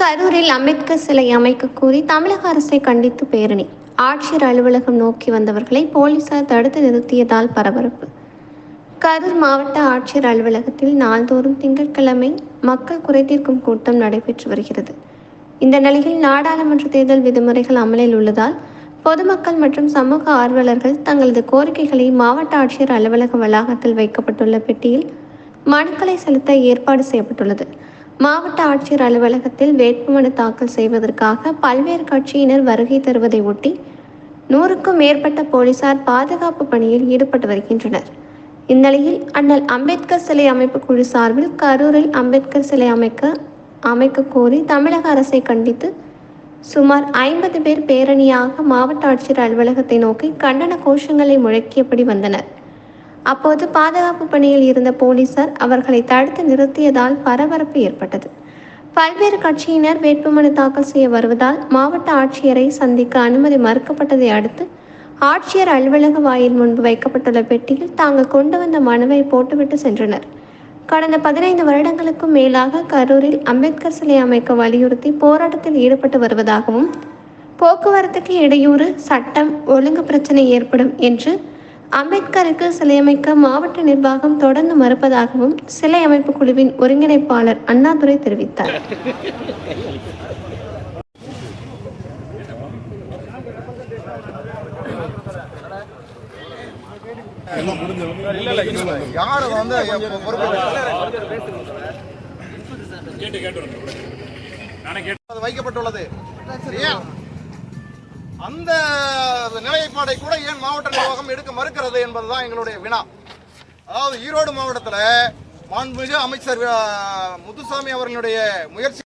கரூரில் அம்பேத்கர் சிலை அமைக்க கோரி தமிழக அரசை கண்டித்து பேரணி. ஆட்சியர் அலுவலகம் நோக்கி வந்தவர்களை போலீசார் தடுத்து நிறுத்தியதால் பரபரப்பு. கரூர் மாவட்ட ஆட்சியர் அலுவலகத்தில் நாள்தோறும் திங்கட்கிழமை மக்கள் குறைதீர்க்கும் கூட்டம் நடைபெற்று வருகிறது. இந்த நிலையில் நாடாளுமன்ற தேர்தல் விதிமுறைகள் அமலில் உள்ளதால் பொதுமக்கள் மற்றும் சமூக ஆர்வலர்கள் தங்களது கோரிக்கைகளை மாவட்ட ஆட்சியர் அலுவலக வளாகத்தில் வைக்கப்பட்டுள்ள பெட்டியில் மனுக்களை செலுத்த ஏற்பாடு செய்யப்பட்டுள்ளது. மாவட்ட ஆட்சியர் அலுவலகத்தில் வேட்புமனு தாக்கல் செய்வதற்காக பல்வேறு கட்சியினர் வருகை தருவதை ஒட்டி நூறுக்கும் மேற்பட்ட போலீசார் பாதுகாப்பு பணியில் ஈடுபட்டு வருகின்றனர். இந்நிலையில் அண்ணல் அம்பேத்கர் சிலை அமைப்பு குழு சார்பில் கரூரில் அம்பேத்கர் சிலை அமைக்க அமைக்க கோரி தமிழக அரசை கண்டித்து சுமார் ஐம்பது பேர் பேரணியாக மாவட்ட ஆட்சியர் அலுவலகத்தை நோக்கி கண்டன கோஷங்களை முழக்கியபடி வந்தனர். அப்போது பாதுகாப்பு பணியில் இருந்த போலீசார் அவர்களை தடுத்து நிறுத்தியதால் பரபரப்பு ஏற்பட்டது. பல்வேறு கட்சியினர் வேட்புமனு தாக்கல் செய்ய வருவதால் மாவட்ட ஆட்சியரை சந்திக்க அனுமதி மறுக்கப்பட்டதை அடுத்து ஆட்சியர் அலுவலக வாயில் முன்பு வைக்கப்பட்டுள்ள பெட்டியில் தாங்கள் கொண்டு வந்த மனுவை போட்டுவிட்டு சென்றனர். கடந்த பதினைந்து வருடங்களுக்கும் மேலாக கரூரில் அம்பேத்கர் சிலை அமைக்க வலியுறுத்தி போராட்டத்தில் ஈடுபட்டு வருவதாகவும் போக்குவரத்துக்கு இடையூறு சட்டம் ஒழுங்கு பிரச்சனை ஏற்படும் என்று அம்பேத்கருக்கு சிலை அமைக்க மாவட்ட நிர்வாகம் தொடர்ந்து மறுப்பதாகவும் சிலை அமைப்பு குழுவின் ஒருங்கிணைப்பாளர் அண்ணாதுரை தெரிவித்தார். வைக்கப்பட்டுள்ளது. அந்த நிலைப்பாடை கூட ஏன் மாவட்ட நிர்வாகம் எடுக்க மறுக்கிறது என்பதுதான் எங்களுடைய வினா. அதாவது ஈரோடு மாவட்டத்தில் மாண்புமிகு அமைச்சர் முத்துசாமி அவர்களுடைய முயற்சி